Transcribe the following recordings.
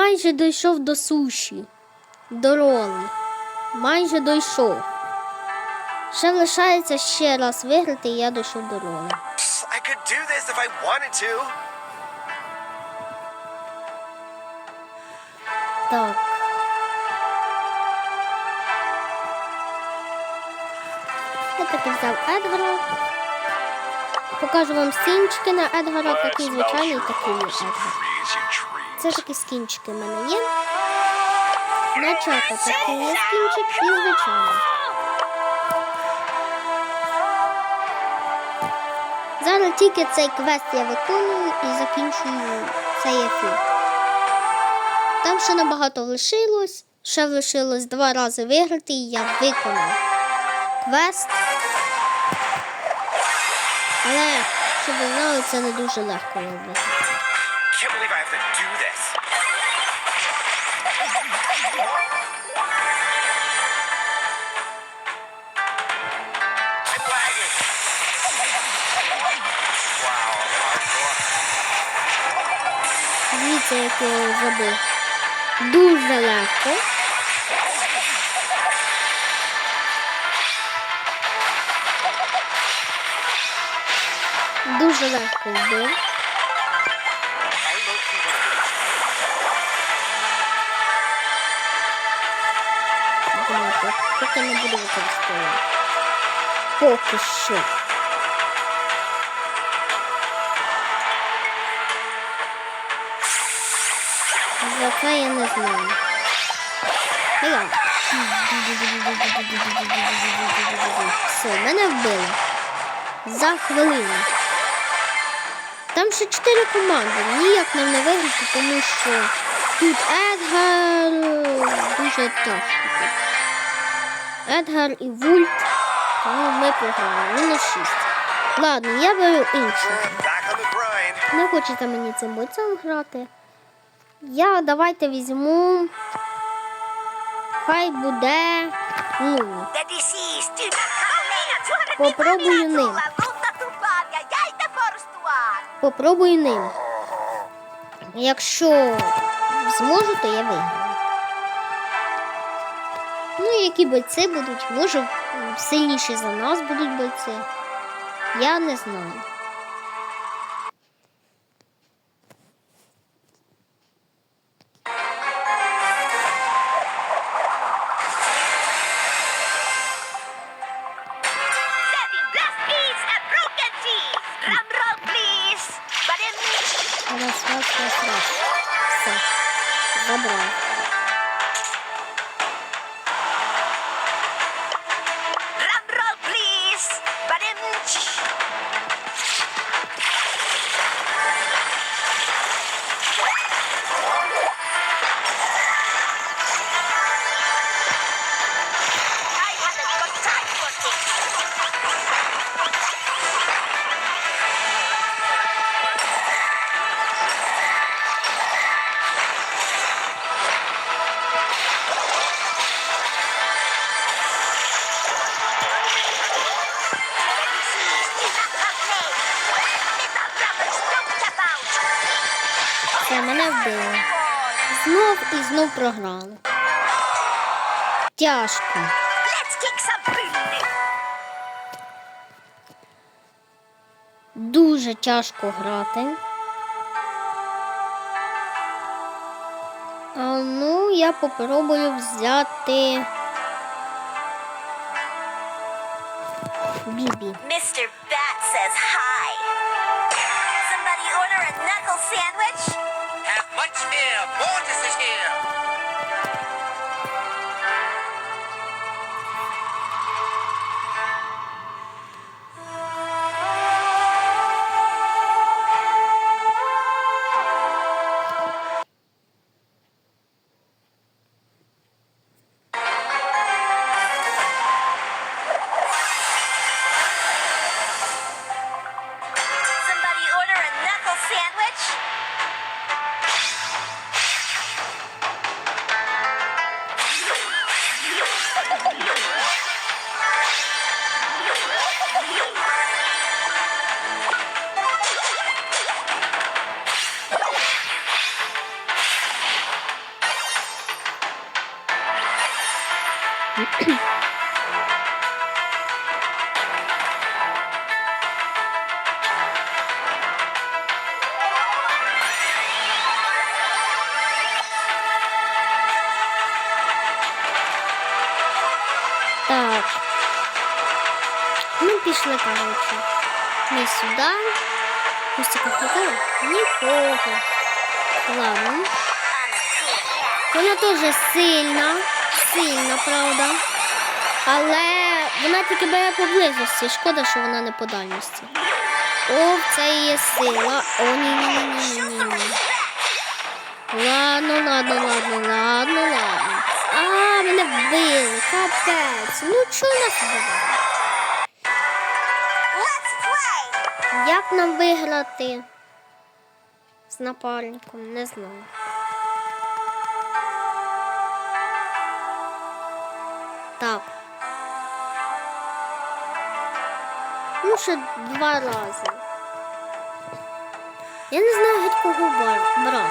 Майже дійшов до суші. До роли. Майже дійшов. Ще лишається ще раз виграти, і я дійшов до роли. Так. Я таки взяв Едгара. Покажу вам скінчики на Едгара, такий звичайний, такий Едгар. Це такі скінчики в мене є. На чата такий є скінчик і звичайний. Зараз тільки цей квест я виконую і закінчую цей ефір. Там ще набагато лишилось. Ще лишилось два рази виграти, і я виконав квест. Але, щоб ви знали, це не дуже легко робити. Дивіться, як я його зробив. Дуже легко. Дуже легко вбив. Поки не буду використовувати. Поки що. За це я не знаю. Все, мене вбили. За хвилину. Там ще чотири команди. Ніяк нам не виграти, тому що тут Едгар е, дуже тяжко. тут. Едгар і Вульт. Тому ми програли. Мінус 6. Ладно, я беру grind. Не хочете мені цим бойцем грати. Я давайте візьму. Хай буде. Ну, Попробую ним. Попробую ним. Якщо зможу, то я виграю. Ну, які бойці будуть, може сильніші за нас будуть бойці. Я не знаю. Забрав. І знов програли. Тяжко. Дуже тяжко грати. А, ну, я попробую взяти Бібі. Mr. Bat says hi. Пішли, коротше. Ми сюди. Кустика хватало? Нікого. Ладно. Вона теж сильна. Сильна, правда. Але вона тільки бере поблизості. Шкода, що вона не по дальності. О, це є сила. О, ні, ні, ні, ні, ні, ні. Ладно, ладно, ладно, ладно, ладно. А, мене вбили, капець. Ну чого нас вбиває? Як нам виграти з напарником? Не знаю. Так. Ну, ще два рази. Я не знаю геть кого брати.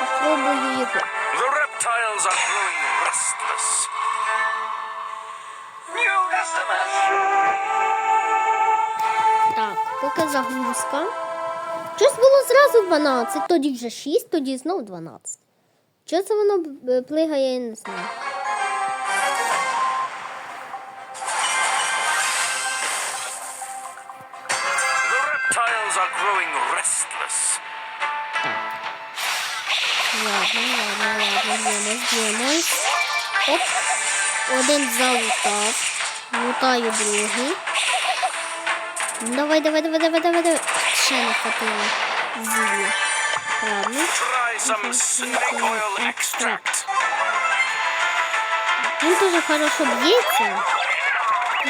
Попробую його. Загрузка. Щось було зразу 12, тоді вже 6, тоді знов 12. Що це воно е, плигає, я не знаю. Ладно, ладно, ладно, б'ємось, б'ємось. Оп. Один залутав. Лутаю другий. Давай, давай, давай, давай, давай, давай. Ще не хватило. Зілля. Ладно. Він дуже хорошо б'ється.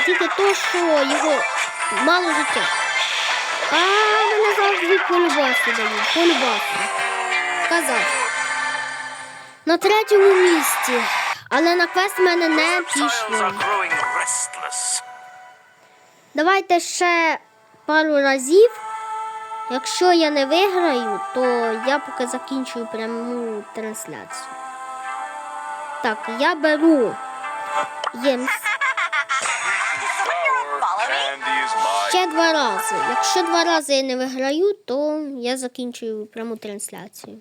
Тільки то, що його мало життя. А мене завжди полюбасу дають. Полюбасу. Казав. На третьому місці. Але на квест мене не пішло. Давайте ще пару разів. Якщо я не виграю, то я поки закінчую пряму трансляцію. Так, я беру ємс. Ще два рази. Якщо два рази я не виграю, то я закінчую пряму трансляцію.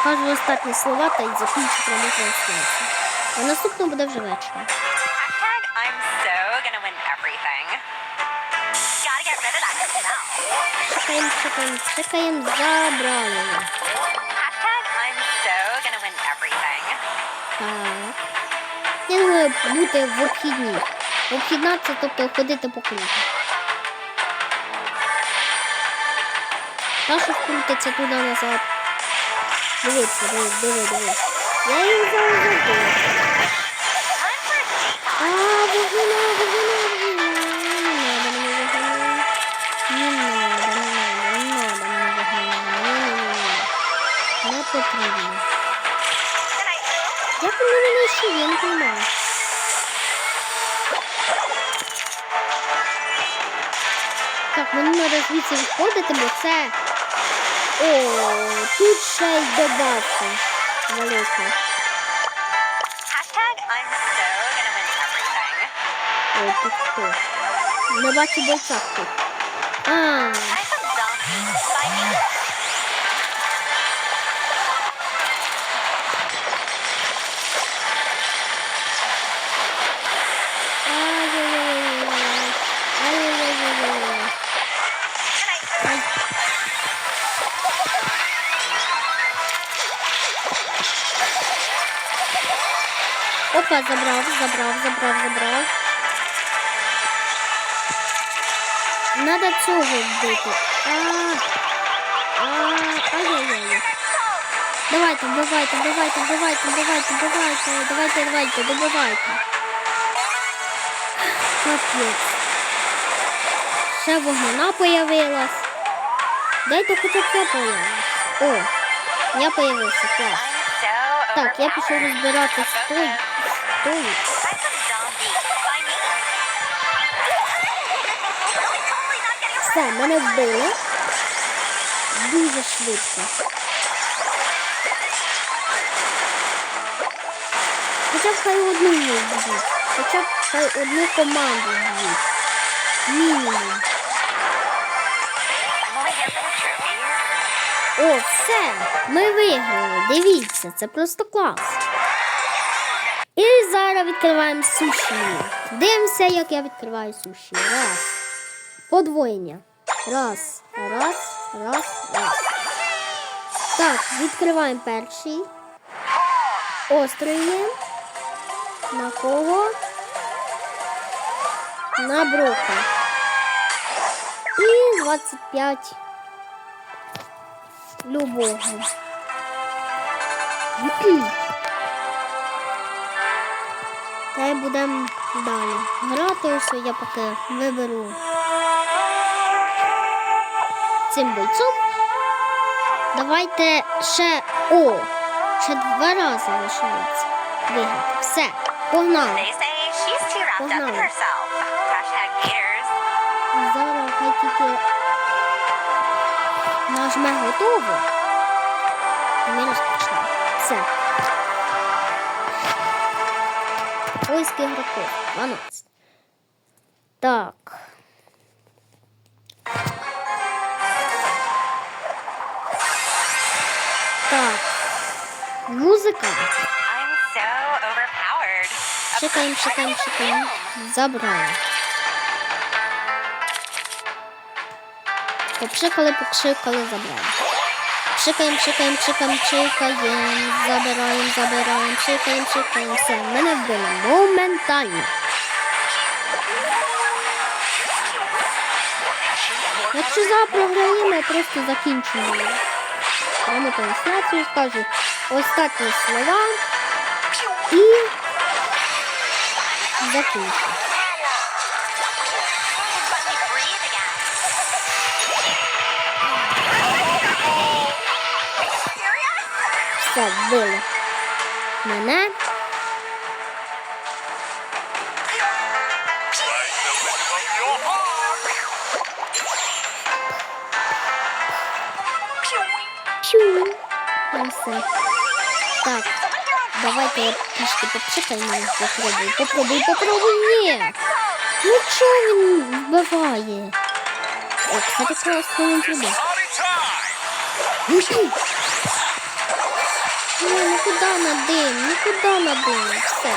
Скажу останні слова та й закінчу пряму трансляцію. А наступно буде вже вечором. Чекаємо, чекаємо, чекаємо, забрали. Я думаю бути в обхідній. Обхідна це тобто ходити по кругу. Та що крутиться туди назад. Дивіться, диви, диви, диви. Я їм зараз забув. А, вогина, вогина, вогина. Потрібно. Як він мене знайшов, я не розумію. Так, мені треба звідси відходити, бо це. О, тут ще й велика. Win everything. Тут хто? Не бачу бойця тут. А, Опа, забрал, забрал, забрал. забрав. Надо цього вбити. Ай-яй-яй. Давайте, давайте, давайте, вбивайте, вбивайте, вбивайте, давайте, давайте, добивайте. Капець. Ще вогнена появилась. Дайте хоча б я появилась. О, я появився, клас. Так, я пішов розбиратись той готові. Все, мене вбили. Дуже швидко. Хоча б хай одну вб'ють. Хоча б хай одну команду вб'ють. Мінімум. О, все! Ми виграли. Дивіться, це просто клас. І зараз відкриваємо суші. Дивимося, як я відкриваю суші. Раз. Подвоєння. Раз, раз, раз, раз. Так, відкриваємо перший. Острий. На кого? На брока. І 25 любого. Та й будемо далі грати. Ось я поки виберу цим бойцом. Давайте ще о! Ще два рази лишається. Виграти. Все, погнали. Погнали. Зараз хай тільки нажме готово. І ми розпочнемо. Все. Поиск ігроків. 12. Так. Так. Музика. I'm so overpowered. Шикаємо, шикаємо, шикаємо. Забрали. Попшикали, покшикали, забрали. Шикаємо, шикаємо, шикаємо, шикаємо, забираємо, забираємо, шикаємо, шикаємо. Все, мене вбили моментально. Якщо зараз програємо, я просто закінчую пряму трансляцію, скажу останні слова і закінчу. Все, вбили. Мене. П'ю. Так, давайте я трішки попшикаю мене. Попробуй, попробуй, попробуй. Ні. Ну чого він вбиває? О, кстати, класно він зробив. Ні, нікуди на дим, нікуди на дим, все.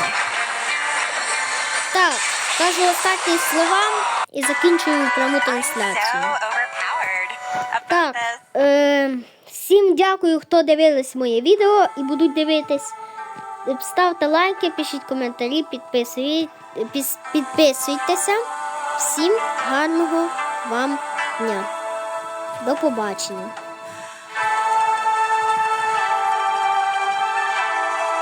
Так, кажу останні слова і закінчую пряму трансляцію. Так, е, всім дякую, хто дивились моє відео і будуть дивитись. Ставте лайки, пишіть коментарі, підписуй- підписуйтеся. Всім гарного вам дня. До побачення.